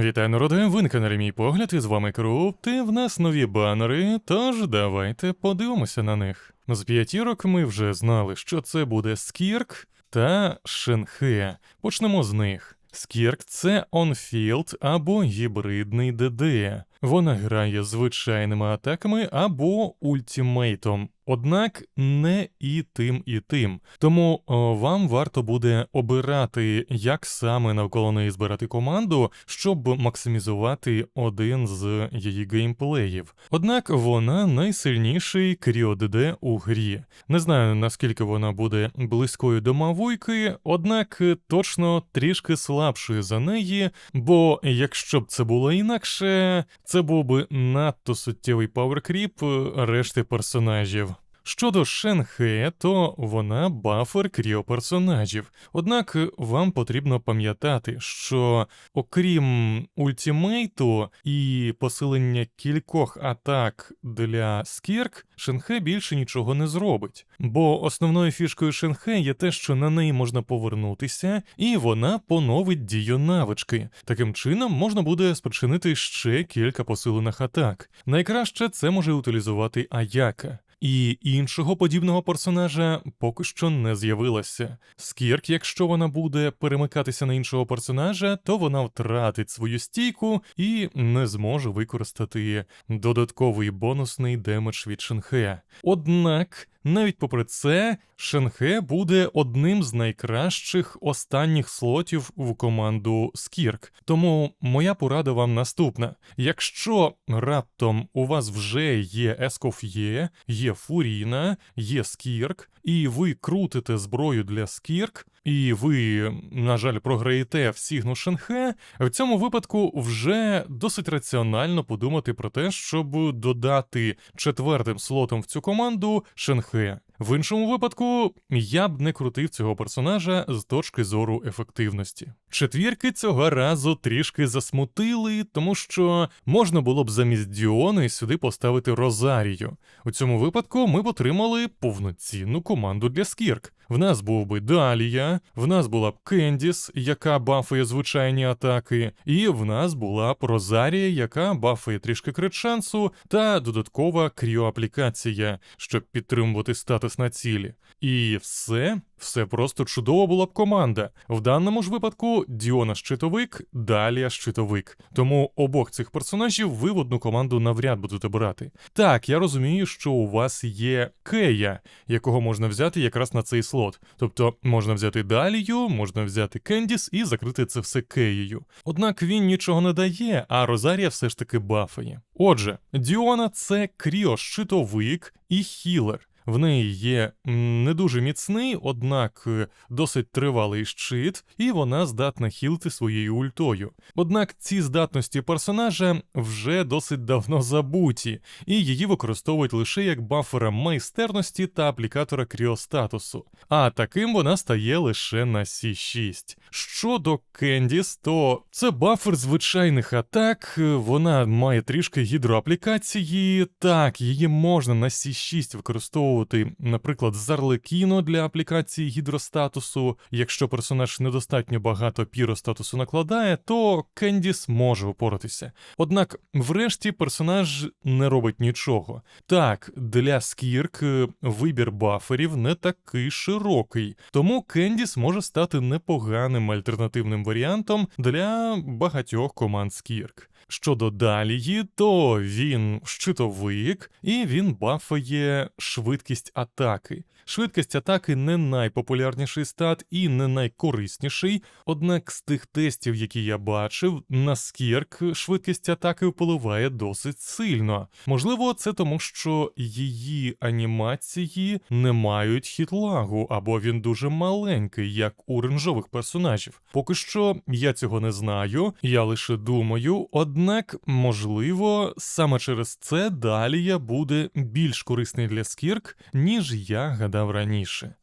Вітаю, народи, ви на каналі Мій Погляд, і з вами крупти. в нас нові банери, тож давайте подивимося на них. З п'ятірок ми вже знали, що це буде Скірк та Шенхе. Почнемо з них. Скірк це онфілд або гібридний ДД. Вона грає звичайними атаками або ультімейтом. Однак не і тим, і тим. Тому вам варто буде обирати, як саме навколо неї збирати команду, щоб максимізувати один з її геймплеїв. Однак вона найсильніший кріо ДД у грі. Не знаю наскільки вона буде близькою до Мавуйки, однак точно трішки слабшою за неї, бо якщо б це було інакше, це був би надто суттєвий паверкріп решти персонажів. Щодо Шенхе, то вона бафер кріо персонажів. Однак вам потрібно пам'ятати, що окрім ультімейту і посилення кількох атак для Скірк, Шенхе більше нічого не зробить. Бо основною фішкою Шенхе є те, що на неї можна повернутися, і вона поновить дію навички. Таким чином можна буде спричинити ще кілька посилених атак. Найкраще це може утилізувати Аяка. І іншого подібного персонажа поки що не з'явилося. Скірк, якщо вона буде перемикатися на іншого персонажа, то вона втратить свою стійку і не зможе використати додатковий бонусний демедж від Шенхе. Однак. Навіть попри це, Шенхе буде одним з найкращих останніх слотів в команду Скірк. Тому моя порада вам наступна: якщо раптом у вас вже є Ескоф'є, є Фуріна, є Скірк, і ви крутите зброю для Скірк, і ви, на жаль, програєте в Сігну Шенхе, в цьому випадку вже досить раціонально подумати про те, щоб додати четвертим слотом в цю команду Шенхе. В іншому випадку я б не крутив цього персонажа з точки зору ефективності. Четвірки цього разу трішки засмутили, тому що можна було б замість Діони сюди поставити Розарію. У цьому випадку ми б отримали повноцінну команду для Скірк. В нас був би Далія, в нас була б Кендіс, яка бафує звичайні атаки, і в нас була б Розарія, яка бафує трішки крит шансу, та додаткова кріоаплікація, щоб підтримувати статус на цілі. І все, все просто чудова була б команда. В даному ж випадку Діона щитовик, Далія щитовик. Тому обох цих персонажів ви в одну команду навряд будете брати. Так, я розумію, що у вас є Кея, якого можна взяти якраз на цей слот. Тобто можна взяти Далію, можна взяти Кендіс і закрити це все Кеєю. Однак він нічого не дає, а Розарія все ж таки бафає. Отже, Діона це кріо щитовик і хілер. В неї є не дуже міцний, однак е, досить тривалий щит, і вона здатна хілити своєю ультою. Однак ці здатності персонажа вже досить давно забуті, і її використовують лише як бафера майстерності та аплікатора кріостатусу. А таким вона стає лише на Сі6. Щодо Кендіс, то це бафер звичайних атак, е, вона має трішки гідроаплікації. Так, її можна на Сі6 використовувати використовувати, наприклад, Зарлекіно для аплікації гідростатусу. Якщо персонаж недостатньо багато піростатусу накладає, то Кендіс може упоратися. Однак, врешті, персонаж не робить нічого. Так, для Скірк е, вибір баферів не такий широкий, тому Кендіс може стати непоганим альтернативним варіантом для багатьох команд Скірк. Щодо Далії, то він щитовик і він бафає швидкість атаки. Швидкість атаки не найпопулярніший стат і не найкорисніший, однак з тих тестів, які я бачив, на скірк швидкість атаки впливає досить сильно. Можливо, це тому, що її анімації не мають хітлагу, або він дуже маленький, як у ренжових персонажів. Поки що я цього не знаю, я лише думаю, однак, можливо, саме через це Далія буде більш корисний для скірк, ніж я гадав раніше.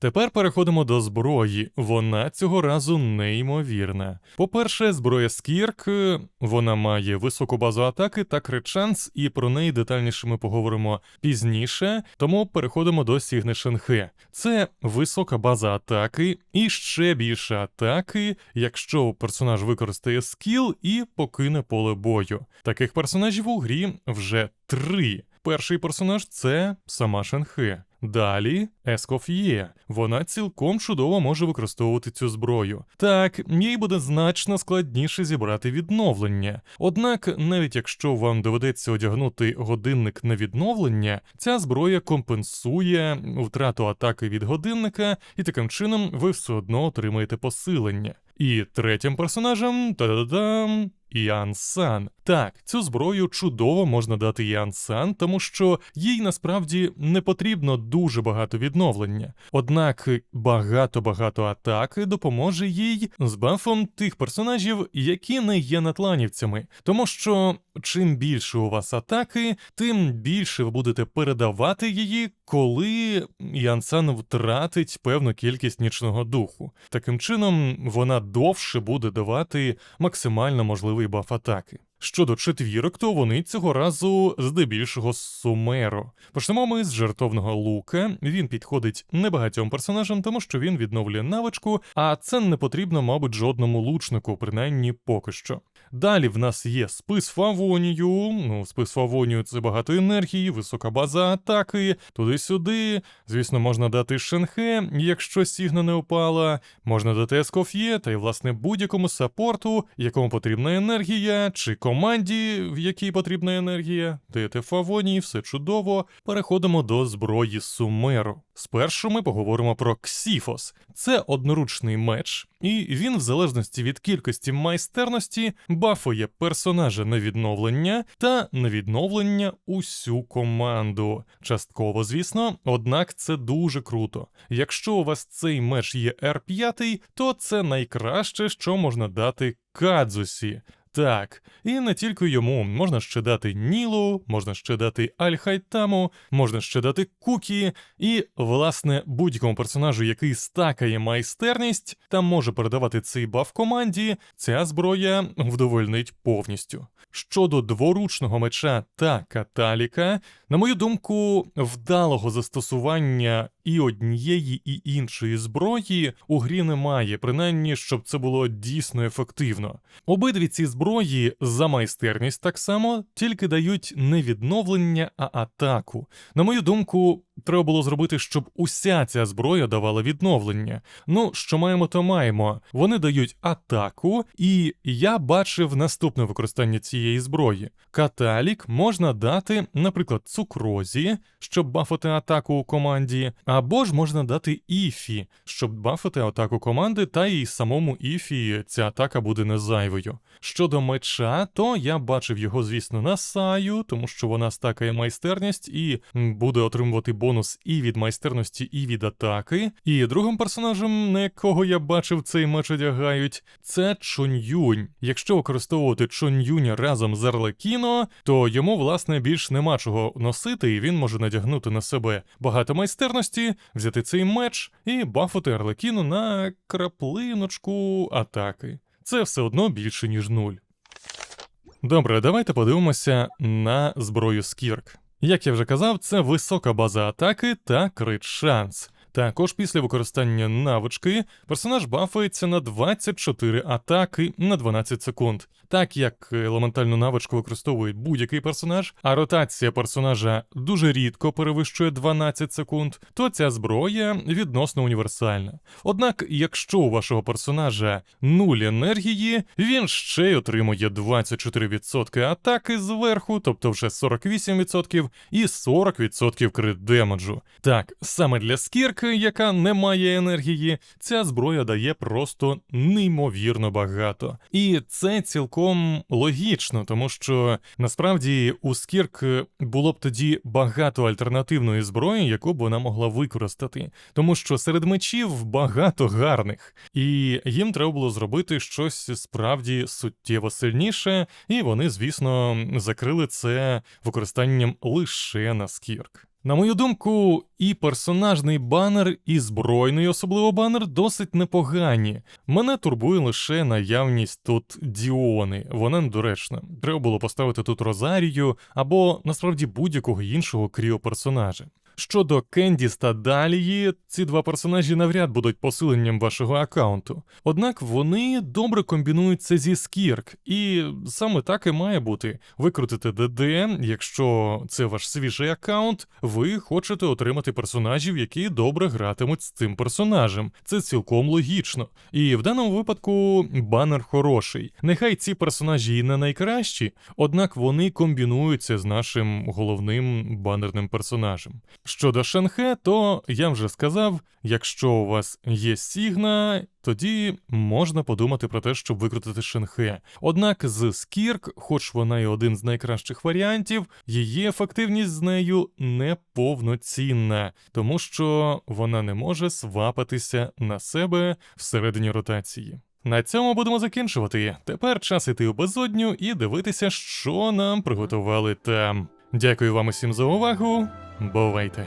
Тепер переходимо до зброї. Вона цього разу неймовірна. По-перше, зброя Скірк, е, вона має високу базу атаки та крит-шанс, і про неї детальніше ми поговоримо пізніше. Тому переходимо до Signature He. Це висока база атаки і ще більше атаки, якщо персонаж використає скіл і покине поле бою. Таких персонажів у грі вже три. Перший персонаж це сама Шенхе. Далі Ескоф'є. Вона цілком чудово може використовувати цю зброю. Так, їй буде значно складніше зібрати відновлення. Однак, навіть якщо вам доведеться одягнути годинник на відновлення, ця зброя компенсує втрату атаки від годинника, і таким чином ви все одно отримаєте посилення. І третім персонажем та-да-дам, Іан Сан. Так, цю зброю чудово можна дати Іан тому що їй насправді не потрібно дуже багато відновлення. Однак багато-багато атаки допоможе їй з бафом тих персонажів, які не є натланівцями. Тому що чим більше у вас атаки, тим більше ви будете передавати її, коли Іан втратить певну кількість нічного духу. Таким чином, вона довше буде давати максимально можливий баф атаки. Щодо четвірок, то вони цього разу здебільшого сумеро. Почнемо ми з жартовного лука. Він підходить небагатьом персонажам, тому що він відновлює навичку, а це не потрібно, мабуть, жодному лучнику, принаймні поки що. Далі в нас є спис Фавонію. Ну, спис Фавонію це багато енергії, висока база атаки, туди-сюди. Звісно, можна дати Шенхе, якщо Сігна не опала, можна дати Ескоф'є, та й власне будь-якому саппорту, якому потрібна енергія, чи команді, в якій потрібна енергія. Даєте Фавонії, все чудово. Переходимо до зброї Сумеру. Спершу ми поговоримо про Ксіфос. Це одноручний меч, і він, в залежності від кількості майстерності, бафує персонажа на відновлення та на відновлення усю команду. Частково, звісно, однак це дуже круто. Якщо у вас цей меч є R5, то це найкраще, що можна дати Кадзусі. Так, і не тільки йому можна ще дати Нілу, можна ще дати Альхайтаму, можна ще дати Кукі, і, власне, будь-якому персонажу, який стакає майстерність та може передавати цей баф команді, ця зброя вдовольнить повністю. Щодо дворучного меча та каталіка, на мою думку, вдалого застосування і однієї, і іншої зброї у грі немає, принаймні, щоб це було дійсно ефективно. Обидві ці зброї за майстерність так само тільки дають не відновлення, а атаку. На мою думку, треба було зробити, щоб уся ця зброя давала відновлення. Ну, що маємо, то маємо. Вони дають атаку, і я бачив наступне використання цієї зброї. Каталік можна дати, наприклад, цукрозі, щоб бафати атаку у команді, або ж можна дати іфі, щоб бафати атаку команди, та й самому іфі ця атака буде не зайвою. Щодо меча, то я бачив його, звісно, на саю, тому що вона стакає майстерність і буде отримувати бонус і від майстерності, і від атаки. І другим персонажем, на якого я бачив цей меч одягають, це Чон'юнь. Якщо використовувати Чон'юня разом з Арлекіно, то йому, власне, більш нема чого носити, і він може надягнути на себе багато майстерності, взяти цей меч і бафати Арлекіно на краплиночку атаки. Це все одно більше, ніж нуль. Добре, давайте подивимося на зброю Скірк. Як я вже казав, це висока база атаки та крит шанс. Також після використання навички персонаж бафається на 24 атаки на 12 секунд. Так як елементальну навичку використовує будь-який персонаж, а ротація персонажа дуже рідко перевищує 12 секунд, то ця зброя відносно універсальна. Однак, якщо у вашого персонажа нуль енергії, він ще й отримує 24% атаки зверху, тобто вже 48% і 40% крит демеджу. Так, саме для скірки, яка не має енергії, ця зброя дає просто неймовірно багато. І це цілком логічно, тому що насправді у Скірк було б тоді багато альтернативної зброї, яку б вона могла використати, тому що серед мечів багато гарних, і їм треба було зробити щось справді суттєво сильніше, і вони, звісно, закрили це використанням лише на Скірк. На мою думку, і персонажний банер, і збройний особливо банер досить непогані. Мене турбує лише наявність тут Діони, вона недоречна. Треба було поставити тут Розарію або насправді будь-якого іншого кріо-персонажа. Щодо Кендіс та Далії, ці два персонажі навряд будуть посиленням вашого аккаунту. Однак вони добре комбінуються зі Скірк, і саме так і має бути. Викрутите ДД, якщо це ваш свіжий аккаунт, ви хочете отримати персонажів, які добре гратимуть з цим персонажем. Це цілком логічно. І в даному випадку банер хороший. Нехай ці персонажі і не найкращі, однак вони комбінуються з нашим головним банерним персонажем. Щодо Шенхе, то я вже сказав, якщо у вас є Сігна, тоді можна подумати про те, щоб викрутити Шенхе. Однак з Скірк, хоч вона і один з найкращих варіантів, її ефективність з нею неповноцінна, тому що вона не може свапатися на себе всередині ротації. На цьому будемо закінчувати. Тепер час іти у безодню і дивитися, що нам приготували там. Дякую вам усім за увагу. Бувайте!